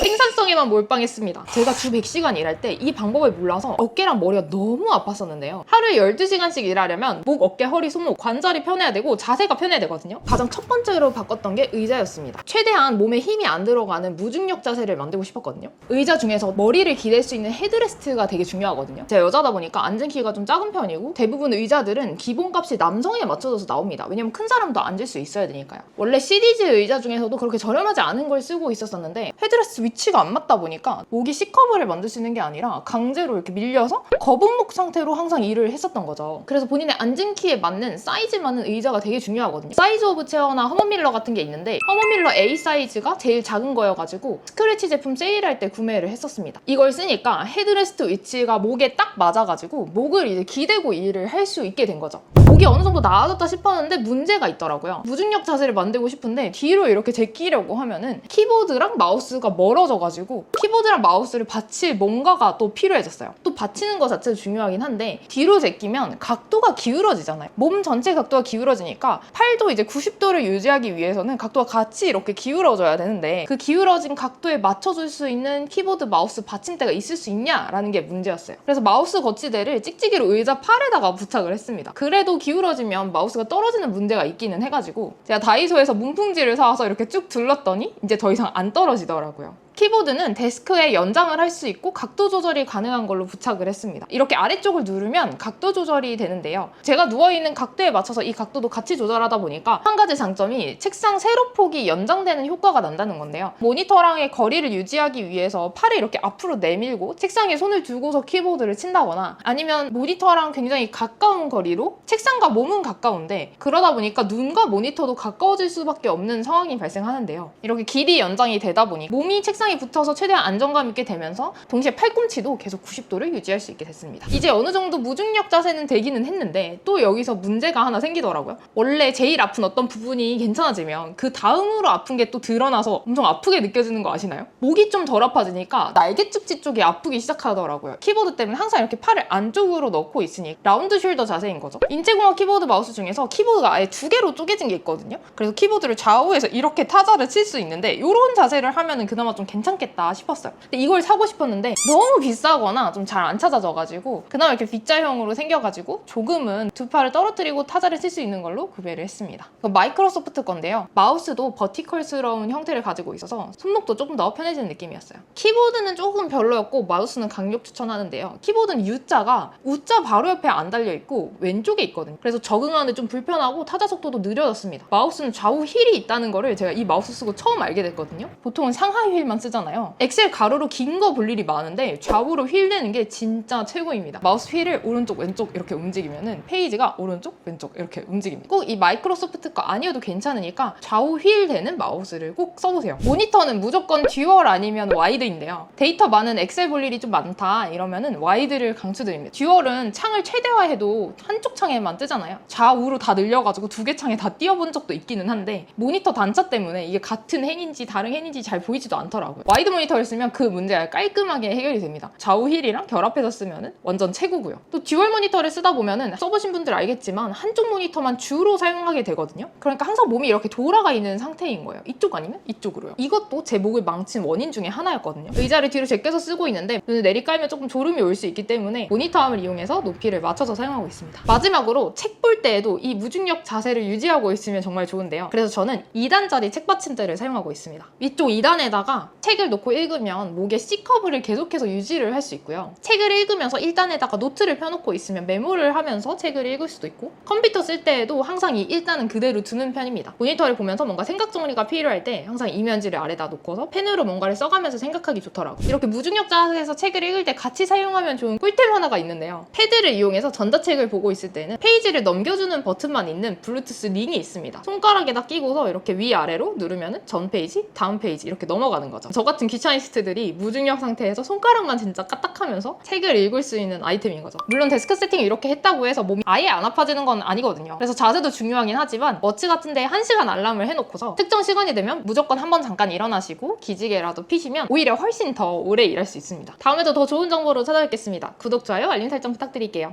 생 산성에만 몰빵했습니다. 제가 주 100시간 일할 때 이 방법을 몰라서 어깨랑 머리가 너무 아팠었는데요. 하루에 12시간씩 일하려면 목, 어깨, 허리, 손목, 관절이 편해야 되고 자세가 편해야 되거든요. 가장 첫 번째로 바꿨던 게 의자였습니다. 최대한 몸에 힘이 안 들어가는 무중력 자세를 만들고 싶었거든요. 의자 중에서 머리를 기댈 수 있는 헤드레스트가 되게 중요하거든요. 제가 여자다 보니까 앉은 키가 좀 작은 편이고 대부분 의자들은 기본값이 남성에 맞춰져서 나옵니다. 왜냐면 큰 사람도 앉을 수 있어야 되니까요. 원래 시리즈 의자 중에서도 그렇게 저렴하지 않은 걸 쓰고 있었었는데 헤드레스트 위치가 안 맞다 보니까 목이 C커브를 있는 게 아니라 강제로 이렇게 밀려서 거북목 상태로 항상 일을 했었던 거죠. 그래서 본인의 앉은 키에 맞는 사이즈 맞는 의자가 되게 중요하거든요. 사이즈 오브 체어나 허머밀러 같은 게 있는데 허머밀러 A 사이즈가 제일 작은 거여가지고 스크래치 제품 세일할 때 구매를 했었습니다. 이걸 쓰니까 헤드레스트 위치가 목에 딱 맞아가지고 목을 이제 기대고 일을 할 수 있게 된 거죠. 목이 어느 정도 나아졌다 싶었는데 문제가 있더라고요. 무중력 자세를 만들고 싶은데 뒤로 이렇게 제끼려고 하면은 키보드랑 마우스가 멀어져가지고 키보드랑 마우스를 받칠 뭔가가 또 필요해졌어요. 또 받치는 것 자체도 중요하긴 한데 뒤로 제끼면 각도가 기울어지잖아요. 몸 전체 각도가 기울어지니까 팔도 이제 90도를 유지하기 위해서는 각도가 같이 이렇게 기울어져야 되는데 그 기울어진 각도에 맞춰줄 수 있는 키보드 마우스 받침대가 있을 수 있냐라는 게 문제였어요. 그래서 마우스 거치대를 찍찍이로 의자 팔에다가 부착을 했습니다. 그래도 기 울어지면 마우스가 떨어지는 문제가 있기는 해가지고 제가 다이소에서 문풍지를 사와서 이렇게 쭉 둘렀더니 이제 더 이상 안 떨어지더라고요. 키보드는 데스크에 연장을 할 수 있고 각도 조절이 가능한 걸로 부착을 했습니다. 이렇게 아래쪽을 누르면 각도 조절이 되는데요. 제가 누워있는 각도에 맞춰서 이 각도도 같이 조절하다 보니까 한 가지 장점이 책상 세로폭이 연장되는 효과가 난다는 건데요. 모니터랑의 거리를 유지하기 위해서 팔을 이렇게 앞으로 내밀고 책상에 손을 두고서 키보드를 친다거나 아니면 모니터랑 굉장히 가까운 거리로 책상과 몸은 가까운데 그러다 보니까 눈과 모니터도 가까워질 수밖에 없는 상황이 발생하는데요. 이렇게 길이 연장이 되다 보니 몸이 책상 에 붙어서 최대한 안정감 있게 되면서 동시에 팔꿈치도 계속 90도를 유지할 수 있게 됐습니다. 이제 어느 정도 무중력 자세는 되기는 했는데 또 여기서 문제가 하나 생기더라고요. 원래 제일 아픈 어떤 부분이 괜찮아지면 그 다음으로 아픈 게 또 드러나서 엄청 아프게 느껴지는 거 아시나요? 목이 좀 덜 아파지니까 날개축지 쪽이 아프기 시작하더라고요. 키보드 때문에 항상 이렇게 팔을 안쪽으로 넣고 있으니 라운드 숄더 자세인 거죠. 인체공학 키보드 마우스 중에서 키보드가 아예 두 개로 쪼개진 게 있거든요. 그래서 키보드를 좌우에서 이렇게 타자를 칠 수 있는데 이런 자세를 하면은 그나마 좀 괜찮겠다 싶었어요. 근데 이걸 사고 싶었는데 너무 비싸거나 좀 잘 안 찾아져가지고 그나마 이렇게 V자형으로 생겨가지고 조금은 두 팔을 떨어뜨리고 타자를 칠수 있는 걸로 구매를 했습니다. 마이크로소프트 건데요. 마우스도 버티컬스러운 형태를 가지고 있어서 손목도 조금 더 편해지는 느낌이었어요. 키보드는 조금 별로였고 마우스는 강력 추천하는데요. 키보드는 U자가 U자 바로 옆에 안 달려 있고 왼쪽에 있거든요. 그래서 적응하는데 좀 불편하고 타자 속도도 느려졌습니다. 마우스는 좌우 휠이 있다는 거를 제가 이 마우스 쓰고 처음 알게 됐거든요. 보통은 상하이 휠만 쓰잖아요. 엑셀 가로로 긴 거 볼 일이 많은데 좌우로 휠 내는 게 진짜 최고입니다. 마우스 휠을 오른쪽 왼쪽 이렇게 움직이면은 페이지가 오른쪽 왼쪽 이렇게 움직입니다. 꼭 이 마이크로소프트 거 아니어도 괜찮으니까 좌우 휠 되는 마우스를 꼭 써보세요. 모니터는 무조건 듀얼 아니면 와이드인데요. 데이터 많은 엑셀 볼 일이 좀 많다 이러면은 와이드를 강추드립니다. 듀얼은 창을 최대화해도 한쪽 창에만 뜨잖아요. 좌우로 다 늘려가지고 두 개 창에 다 띄워본 적도 있기는 한데 모니터 단차 때문에 이게 같은 행인지 다른 행인지 잘 보이지도 않더라고요. 와이드 모니터를 쓰면 그 문제가 깔끔하게 해결이 됩니다. 좌우 휠이랑 결합해서 쓰면은 완전 최고고요. 또 듀얼 모니터를 쓰다 보면은 써보신 분들 알겠지만 한쪽 모니터만 주로 사용하게 되거든요. 그러니까 항상 몸이 이렇게 돌아가 있는 상태인 거예요. 이쪽 아니면 이쪽으로요. 이것도 제 목을 망친 원인 중에 하나였거든요. 의자를 뒤로 제껴서 쓰고 있는데 눈을 내리깔면 조금 졸음이 올 수 있기 때문에 모니터함을 이용해서 높이를 맞춰서 사용하고 있습니다. 마지막으로 책 볼 때에도 이 무중력 자세를 유지하고 있으면 정말 좋은데요. 그래서 저는 2단짜리 책 받침대를 사용하고 있습니다. 위쪽 2단에다가 책을 놓고 읽으면 목에 C커브를 계속해서 유지를 할 수 있고요. 책을 읽으면서 1단에다가 노트를 펴놓고 있으면 메모를 하면서 책을 읽을 수도 있고 컴퓨터 쓸 때에도 항상 이 1단은 그대로 두는 편입니다. 모니터를 보면서 뭔가 생각 정리가 필요할 때 항상 이면지를 아래다 놓고서 펜으로 뭔가를 써가면서 생각하기 좋더라고요. 이렇게 무중력 자세에서 책을 읽을 때 같이 사용하면 좋은 꿀템 하나가 있는데요. 패드를 이용해서 전자책을 보고 있을 때는 페이지를 넘겨주는 버튼만 있는 블루투스 링이 있습니다. 손가락에다 끼고서 이렇게 위아래로 누르면 전 페이지, 다음 페이지 이렇게 넘어가는 거죠. 저 같은 귀차니스트들이 무중력 상태에서 손가락만 진짜 까딱하면서 책을 읽을 수 있는 아이템인 거죠. 물론 데스크 세팅을 이렇게 했다고 해서 몸이 아예 안 아파지는 건 아니거든요. 그래서 자세도 중요하긴 하지만 워치 같은데 1시간 알람을 해놓고서 특정 시간이 되면 무조건 한 번 잠깐 일어나시고 기지개라도 피시면 오히려 훨씬 더 오래 일할 수 있습니다. 다음에도 더 좋은 정보로 찾아뵙겠습니다. 구독, 좋아요, 알림 설정 부탁드릴게요.